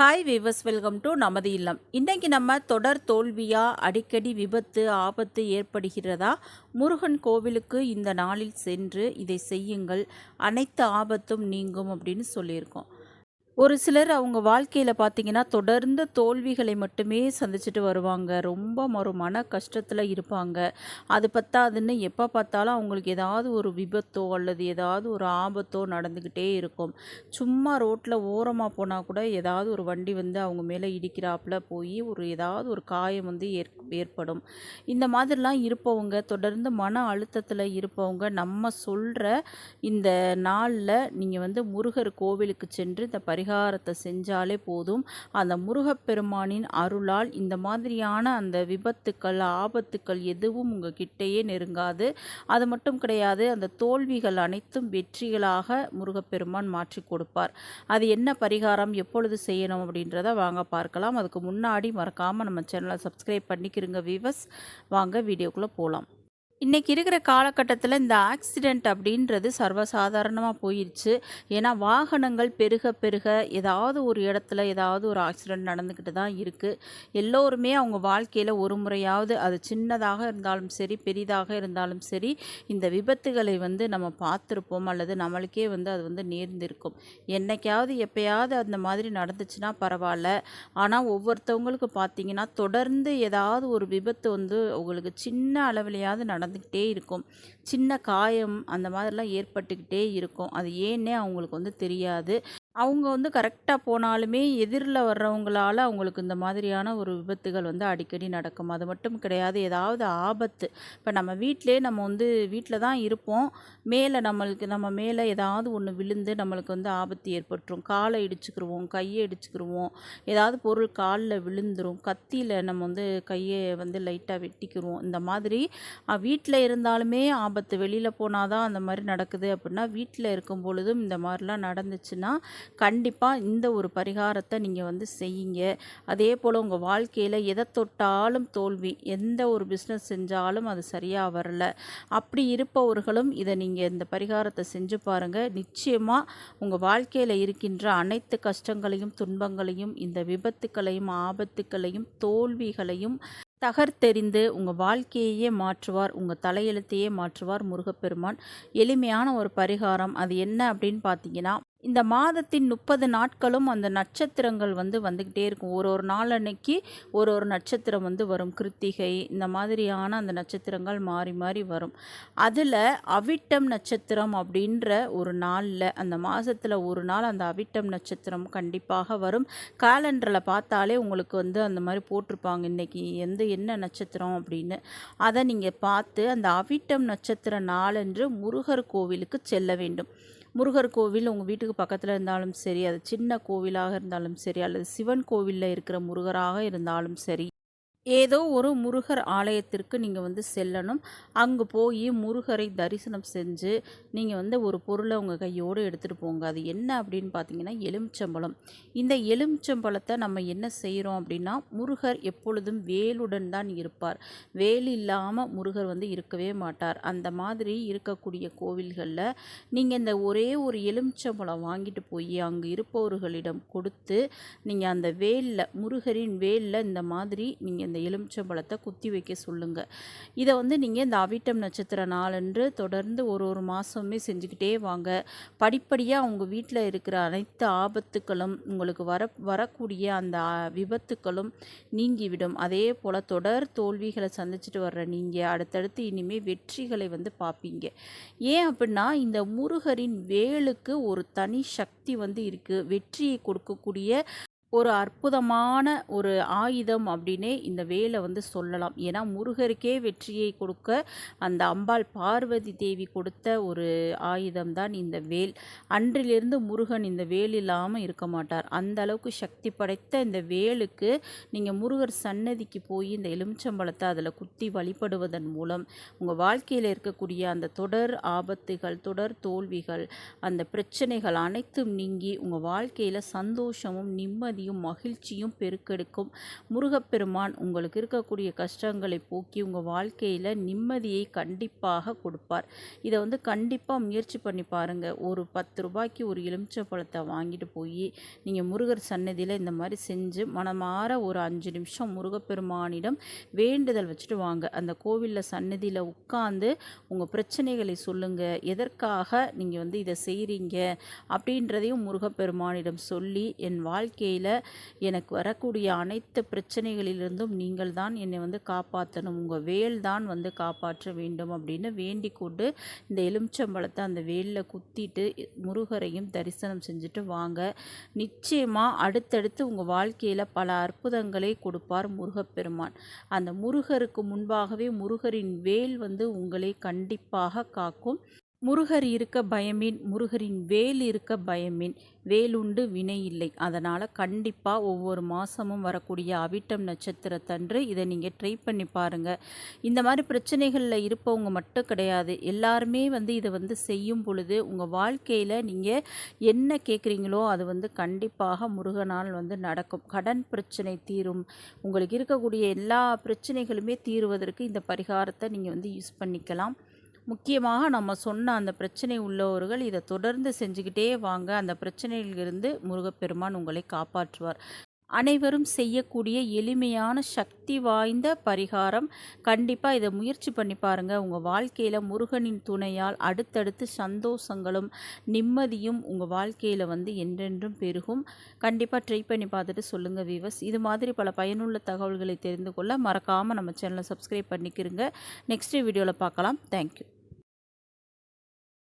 Hi viewers welcome to நமது இல்லம். இன்றைக்கி நம்ம தொடர் தோல்வியா அடிக்கடி விபத்து ஆபத்து ஏற்படுகிறதா? முருகன் கோவிலுக்கு இந்த நாளில் சென்று இதை செய்யுங்கள். அனைத்து ஆபத்தும் நீங்கும் அப்படின்னு சொல்லியிருக்கோம். ஒரு சிலர் அவங்க வாழ்க்கையில் பார்த்தீங்கன்னா தொடர்ந்து தோல்விகளை மட்டுமே சந்திச்சுட்டு வருவாங்க. ரொம்ப ஒரு மன கஷ்டத்தில் இருப்பாங்க. அது பத்தாதுன்னு எப்போ பார்த்தாலும் அவங்களுக்கு ஏதாவது ஒரு விபத்தோ அல்லது ஏதாவது ஒரு ஆபத்தோ நடந்துக்கிட்டே இருக்கும். சும்மா ரோட்டில் ஓரமாக போனால் கூட ஏதாவது ஒரு வண்டி வந்து அவங்க மேலே இடிக்கிறாப்புல போய் ஒரு ஏதாவது ஒரு காயம் வந்து ஏற் ஏற்படும். இந்த மாதிரிலாம் இருப்பவங்க தொடர்ந்து மன அழுத்தத்தில் இருப்பவங்க நம்ம சொல்கிற இந்த நாளில் நீங்கள் வந்து முருகர் கோவிலுக்கு சென்று இந்த பரிகாரத்தை செஞ்சாலே போதும். அந்த முருகப்பெருமானின் அருளால் இந்த மாதிரியான அந்த விபத்துக்கள் ஆபத்துக்கள் எதுவும் உங்கள் கிட்டேயே நெருங்காது. அது மட்டும் கிடையாது அந்த தோல்விகள் அனைத்தும் வெற்றிகளாக முருகப்பெருமான் மாற்றி கொடுப்பார். அது என்ன பரிகாரம் எப்பொழுது செய்யணும் அப்படின்றத வாங்க பார்க்கலாம். அதுக்கு முன்னாடி மறக்காமல் நம்ம சேனலை சப்ஸ்கிரைப் பண்ணிக்கிறோங்க வீவர்ஸ் வாங்க வீடியோக்குள்ளே போகலாம் இன்றைக்கி இருக்கிற காலகட்டத்தில் இந்த ஆக்சிடெண்ட் அப்படின்றது சர்வசாதாரணமாக போயிடுச்சு ஏன்னா வாகனங்கள் பெருக பெருக ஏதாவது ஒரு இடத்துல ஏதாவது ஒரு ஆக்சிடெண்ட் நடந்துக்கிட்டு தான் இருக்குது எல்லோருமே அவங்க வாழ்க்கையில் ஒரு முறையாவது அது சின்னதாக இருந்தாலும் சரி பெரிதாக இருந்தாலும் சரி இந்த விபத்துகளை வந்து நம்ம பார்த்துருப்போம் அல்லது நம்மளுக்கே வந்து அது வந்து நேர்ந்திருக்கும். என்னைக்காவது எப்பயாவது அந்த மாதிரி நடந்துச்சுன்னா பரவாயில்ல. ஆனால் ஒவ்வொருத்தவங்களுக்கு பார்த்தீங்கன்னா தொடர்ந்து ஏதாவது ஒரு விபத்து வந்து உங்களுக்கு சின்ன அளவிலையாவது நடந்து நடந்துக்கிட்டே இருக்கும். சின்ன காயம் அந்த மாதிரிலாம் ஏற்பட்டுக்கிட்டே இருக்கும். அது ஏன்னே அவங்களுக்கு வந்து தெரியாது. அவங்க வந்து கரெக்டாக போனாலுமே எதிரில் வர்றவங்களால அவங்களுக்கு இந்த மாதிரியான ஒரு விபத்துகள் வந்து அடிக்கடி நடக்கும். அது மட்டும் கிடையாது ஏதாவது ஆபத்து. இப்போ நம்ம வீட்டிலே நம்ம வந்து வீட்டில் தான் இருப்போம். மேலே நம்மளுக்கு நம்ம மேலே ஏதாவது ஒன்று விழுந்து நம்மளுக்கு வந்து ஆபத்து ஏற்பட்டுரும். காலை இடிச்சுக்கிருவோம் கையை இடிச்சுக்கிருவோம். ஏதாவது பொருள் காலில் விழுந்துரும். கத்தியில் நம்ம வந்து கையை வந்து லைட்டாக வெட்டிக்கிருவோம். இந்த மாதிரி வீட்டில் இருந்தாலுமே ஆபத்து. வெளியில் போனால் தான் அந்த மாதிரி நடக்குது அப்படின்னா வீட்டில் இருக்கும் பொழுதும் இந்த மாதிரிலாம் நடந்துச்சுன்னா கண்டிப்பாக இந்த ஒரு பரிகாரத்தை நீங்கள் வந்து செய்யுங்க. அதே போல் உங்கள் வாழ்க்கையில் எதை தொட்டாலும் தோல்வி எந்த ஒரு பிஸ்னஸ் செஞ்சாலும் அது சரியாக வரல. அப்படி இருப்பவர்களும் இதை நீங்கள் இந்த பரிகாரத்தை செஞ்சு பாருங்கள் நிச்சயமாக உங்கள் வாழ்க்கையில் இருக்கின்ற அனைத்து கஷ்டங்களையும் துன்பங்களையும் இந்த விபத்துக்களையும் ஆபத்துக்களையும் தோல்விகளையும் தகர்த்தெறிந்து உங்கள் வாழ்க்கையையே மாற்றுவார் உங்கள் தலையெழுத்தையே மாற்றுவார் முருகப்பெருமான். எளிமையான ஒரு பரிகாரம். அது என்ன அப்படின்னு பார்த்தீங்கன்னா இந்த மாதத்தின் முப்பது நாட்களும் அந்த நட்சத்திரங்கள் வந்து வந்துக்கிட்டே இருக்கும். ஒரு ஒரு நாள் அன்னைக்கு ஒரு ஒரு நட்சத்திரம் வந்து வரும். கிருத்திகை இந்த மாதிரியான அந்த நட்சத்திரங்கள் மாறி மாறி வரும். அதில் அவிட்டம் நட்சத்திரம் அப்படின்ற ஒரு நாளில் அந்த மாதத்தில் ஒரு நாள் அந்த அவிட்டம் நட்சத்திரம் கண்டிப்பாக வரும். கேலண்டரில் பார்த்தாலே உங்களுக்கு வந்து அந்த மாதிரி போட்டிருப்பாங்க. இன்றைக்கி எந்த என்ன நட்சத்திரம் அப்படின்னு. அதை நீங்கள் பார்த்து அந்த அவிட்டம் நட்சத்திர நாளன்று முருகர் கோவிலுக்கு செல்ல வேண்டும். முருகர் கோவில் உங்கள் வீட்டுக்கு பக்கத்தில் இருந்தாலும் சரி அது சின்ன கோவிலாக இருந்தாலும் சரி அல்லது சிவன் கோவிலில் இருக்கிற முருகராக இருந்தாலும் சரி ஏதோ ஒரு முருகர் ஆலயத்திற்கு நீங்கள் வந்து செல்லணும். அங்கே போய் முருகரை தரிசனம் செஞ்சு நீங்கள் வந்து ஒரு பொருளை உங்கள் கையோடு எடுத்துகிட்டு போங்க. அது என்ன அப்படின்னு பார்த்தீங்கன்னா எலுமிச்சம்பழம். இந்த எலுமிச்சம்பழத்தை நம்ம என்ன செய்கிறோம் அப்படின்னா முருகர் எப்பொழுதும் வேலுடன் தான் இருப்பார். வேல் இல்லாமல் முருகர் வந்து இருக்கவே மாட்டார். அந்த மாதிரி இருக்கக்கூடிய கோவில்களில் நீங்கள் இந்த ஒரே ஒரு எலுமிச்சம்பழம் வாங்கிட்டு போய் அங்கே இருப்பவர்களிடம் கொடுத்து நீங்கள் அந்த வேலில் முருகரின் வேலில் இந்த மாதிரி நீங்கள் இந்த எலுமிச்சம்பழத்தை குத்தி வைக்க சொல்லுங்கள் இதை வந்து நீங்கள் இந்த அவிட்டம் நட்சத்திர நாளன்று தொடர்ந்து ஒரு ஒரு மாதமே செஞ்சுக்கிட்டே வாங்க. படிப்படியாக உங்கள் வீட்டில் இருக்கிற அனைத்து ஆபத்துக்களும் உங்களுக்கு வர வரக்கூடிய அந்த விபத்துக்களும் நீங்கிவிடும். அதே போல் தொடர் தோல்விகளை சந்திச்சுட்டு வர்ற நீங்கள் அடுத்தடுத்து இனிமேல் வெற்றிகளை வந்து பார்ப்பீங்க ஏன் அப்படின்னா இந்த முருகரின் வேலுக்கு ஒரு தனி சக்தி வந்து இருக்குது வெற்றியை கொடுக்கக்கூடிய ஒரு அற்புதமான ஒரு ஆயுதம் அப்படின்னே இந்த வேலை வந்து சொல்லலாம். ஏன்னா முருகருக்கே வெற்றியை கொடுக்க அந்த அம்பாள் பார்வதி தேவி கொடுத்த ஒரு ஆயுதம் தான் இந்த வேல். அன்றிலிருந்து முருகன் இந்த வேல் இல்லாமல் இருக்க மாட்டார். அந்த அளவுக்கு சக்தி படைத்த இந்த வேலுக்கு நீங்கள் முருகர் சன்னதிக்கு போய் இந்த எலுமிச்சம்பழத்தை அதில் குத்தி வழிபடுவதன் மூலம் உங்கள் வாழ்க்கையில் இருக்கக்கூடிய அந்த தொடர் ஆபத்துகள் தொடர் தோல்விகள் அந்த பிரச்சனைகள் அனைத்தும் நீங்கி உங்கள் வாழ்க்கையில் சந்தோஷமும் நிம்மதி நிம்மதியும் மகிழ்ச்சியும் பெருக்கெடுக்கும். முருகப்பெருமான் உங்களுக்கு இருக்கக்கூடிய கஷ்டங்களை போக்கி உங்கள் வாழ்க்கையில் நிம்மதியை கண்டிப்பாக கொடுப்பார். இதை வந்து கண்டிப்பாக முயற்சி பண்ணி பாருங்கள் ஒரு பத்து ரூபாய்க்கு ஒரு எலுமிச்சை பழத்தை வாங்கிட்டு போய் நீங்கள் முருகர் சன்னதியில் இந்த மாதிரி செஞ்சு மனமாற ஒரு அஞ்சு நிமிஷம் முருகப்பெருமானிடம் வேண்டுதல் வச்சுட்டு வாங்க. அந்த கோவிலில் சன்னதியில் உட்காந்து உங்கள் பிரச்சனைகளை சொல்லுங்கள் எதற்காக நீங்கள் வந்து இதை செய்கிறீங்க அப்படின்றதையும் முருகப்பெருமானிடம் சொல்லி என் வாழ்க்கையில் எனக்கு வரக்கூடிய அனைத்து பிரச்சனைகளிலிருந்தும் நீங்கள் தான் என்னை வந்து காப்பாற்றணும். உங்கள் வேல் தான் வந்து காப்பாற்ற வேண்டும் அப்படின்னு வேண்டிக் கொண்டு இந்த எலுமிச்சம்பழத்தை அந்த வேலில் குத்திட்டு முருகரையும் தரிசனம் செஞ்சுட்டு வாங்க. நிச்சயமாக அடுத்தடுத்து உங்கள் வாழ்க்கையில் பல அற்புதங்களை கொடுப்பார் முருகப்பெருமான். அந்த முருகருக்கு முன்பாகவே முருகரின் வேல் வந்து உங்களை கண்டிப்பாக காக்கும். முருகர் இருக்க பயமேன் முருகரின் வேல் இருக்க பயமேன் வேலுண்டு வினை இல்லை. அதனால் கண்டிப்பாக ஒவ்வொரு மாதமும் வரக்கூடிய அவிட்டம் நட்சத்திரத்தன்று இதை நீங்கள் ட்ரை பண்ணி பாருங்கள் இந்த மாதிரி பிரச்சனைகளில் இருப்பவங்க மட்டும் கிடையாது. எல்லாருமே வந்து இதை வந்து செய்யும் பொழுது உங்கள் வாழ்க்கையில் நீங்கள் என்ன கேட்குறீங்களோ அது வந்து கண்டிப்பாக முருகனால் வந்து நடக்கும். கடன் பிரச்சனை தீரும். உங்களுக்கு இருக்கக்கூடிய எல்லா பிரச்சனைகளுமே தீருவதற்கு இந்த பரிகாரத்தை நீங்கள் வந்து யூஸ் பண்ணிக்கலாம். முக்கியமாக நம்ம சொன்ன அந்த பிரச்சனை உள்ளவர்கள் இதை தொடர்ந்து செஞ்சுக்கிட்டே வாங்க. அந்த பிரச்சனையிலிருந்து முருகப்பெருமான் உங்களை காப்பாற்றுவார். அனைவரும் செய்யக்கூடிய எளிமையான சக்தி வாய்ந்த பரிகாரம். கண்டிப்பாக இதை முயற்சி பண்ணி பாருங்கள் உங்கள் வாழ்க்கையில் முருகனின் துணையால் அடுத்தடுத்து சந்தோஷங்களும் நிம்மதியும் உங்கள் வாழ்க்கையில் வந்து என்றென்றும் பெருகும். கண்டிப்பாக ட்ரை பண்ணி பார்த்துட்டு சொல்லுங்கள் வீவர்ஸ் இது மாதிரி பல பயனுள்ள தகவல்களை தெரிந்து கொள்ள மறக்காமல் நம்ம சேனலை சப்ஸ்கிரைப் பண்ணிக்கிறங்க நெக்ஸ்ட் வீடியோவில் பார்க்கலாம். தேங்க்யூ